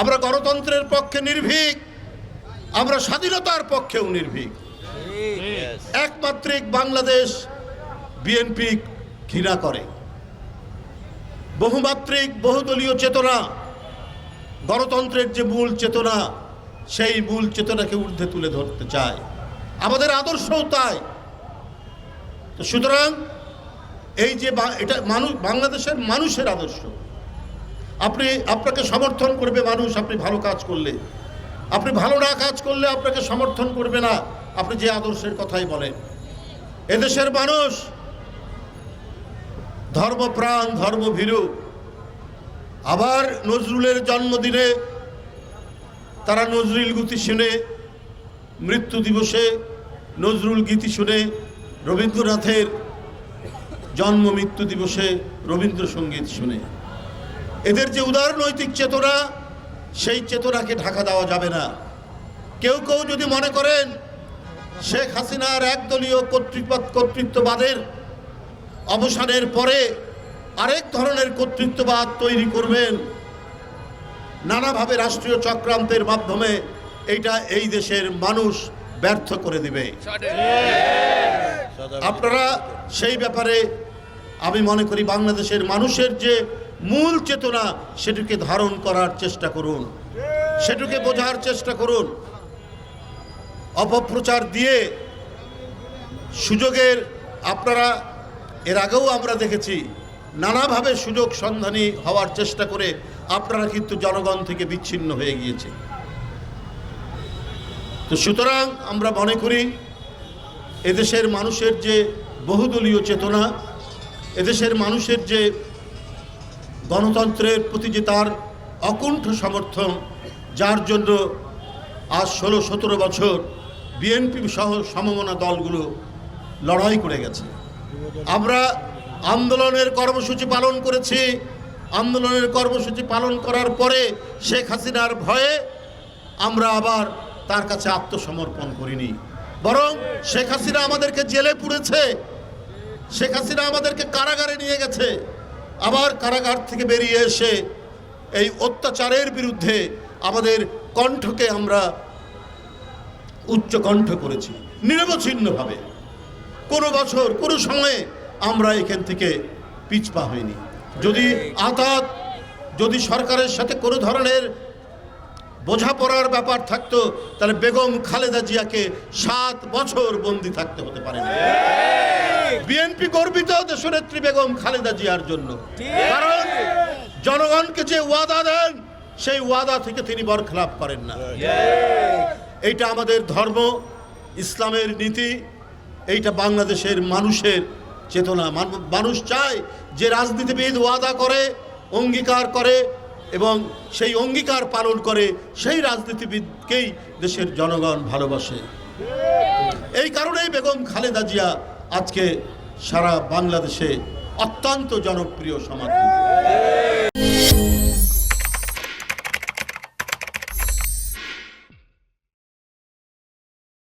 আমরা গণতন্ত্রের পক্ষে নির্ভীক, আমরা স্বাধীনতার পক্ষেও নির্ভীক। একমাত্রিক বাংলাদেশ বিএনপি ঘৃণা করে। বহুমাত্রিক বহুদলীয় চেতনা, গণতন্ত্রের যে মূল চেতনা, সেই মূল চেতনাকে ঊর্ধ্বে তুলে ধরতে চায়। আমাদের আদর্শও তাই। সুতরাং এই যে এটা মানুষ বাংলাদেশের মানুষের আদর্শ আপনি আপনাকে সমর্থন করবে মানুষ, আপনি ভালো কাজ করলে। আপনি ভালো না কাজ করলে আপনাকে সমর্থন করবে না। আপনি যে আদর্শের কথাই বলেন। এদেশের মানুষ ধর্মপ্রাণ, ধর্মভীরু। আবার নজরুলের জন্মদিনে তারা নজরুল গীতি শুনে, মৃত্যু দিবসে নজরুল গীতি শুনে, রবীন্দ্রনাথের জন্ম মৃত্যু দিবসে রবীন্দ্রসঙ্গীত শুনে। এদের যে উদার নৈতিক চেতনা সেই চেতনাকে ঢাকা দেওয়া যাবে না। কেউ কেউ যদি মনে করেন শেখ হাসিনার একদলীয় কর্তৃত্ব কর্তৃত্ববাদের অবসানের পরে আরেক ধরনের কর্তৃত্ববাদ তৈরি করবেন নানাভাবে রাষ্ট্রীয় চক্রান্তের মাধ্যমে এইটা এই দেশের মানুষ ব্যর্থ করে দিবে। আপনারা সেই ব্যাপারে আমি মনে করি বাংলাদেশের মানুষের যে মূল চেতনা সেটিকে ধারণ করার চেষ্টা করুন। সেটুকে বোঝার চেষ্টা করুন। অপপ্রচার দিয়ে সুযোগের আপনারা, এর আগেও আমরা দেখেছি, নানাভাবে সুযোগ সন্ধানী হওয়ার চেষ্টা করে আপনারা কিন্তু জনগণ থেকে বিচ্ছিন্ন হয়ে গিয়েছে। তো সুতরাং আমরা মনে করি, এদেশের মানুষের যে বহুদলীয় চেতনা, এদেশের মানুষের যে গণতন্ত্রের প্রতি যে তার অকুণ্ঠ সমর্থন, যার জন্য আজ ষোলো, সতেরো বছর বিএনপি সহ সমমনা দলগুলো লড়াই করে গেছে। আমরা আন্দোলনের কর্মসূচি পালন করেছি। আন্দোলনের কর্মসূচি পালন করার পরে শেখ হাসিনার ভয়ে আমরা আবার তার কাছে আত্মসমর্পণ করিনি। বরং শেখ হাসিনা আমাদেরকে জেলে পুড়েছে। শেখ হাসিনা আমাদেরকে কারাগারে নিয়ে গেছে। আবার কারাগার থেকে বেরিয়ে এসে এই অত্যাচারের বিরুদ্ধে আমাদের কণ্ঠকে আমরা উচ্চ কণ্ঠ করেছি, নিরবচ্ছিন্নভাবে। কোনো বছর, কোনো সময়ে আমরা এখান থেকে পিছপা হইনি। যদি আতাত যদি সরকারের সাথে কোনো ধরনের বোঝাপড়ার ব্যাপার থাকতো, তাহলে বেগম খালেদা জিয়াকে সাত বছর বন্দি থাকতে হতে পারে না। বিএনপি গর্বিত দেশনেত্রী বেগম খালেদা জিয়ার জন্য। কারণ জনগণকে যে ওয়াদা দেন, সেই ওয়াদা থেকে তিনি বরখলাপ করেন না। এইটা আমাদের ধর্ম, ইসলামের নীতি, এইটা বাংলাদেশের মানুষের চেতনা। মানুষ চায় যে রাজনীতিবিদ ওয়াদা করে, অঙ্গীকার করে এবং সেই অঙ্গীকার পালন করে সেই রাজনীতিবিদকেই দেশের জনগণ ভালোবাসে। এই কারণেই বেগম খালেদা জিয়া আজকে সারা বাংলাদেশে অত্যন্ত জনপ্রিয় সমাজ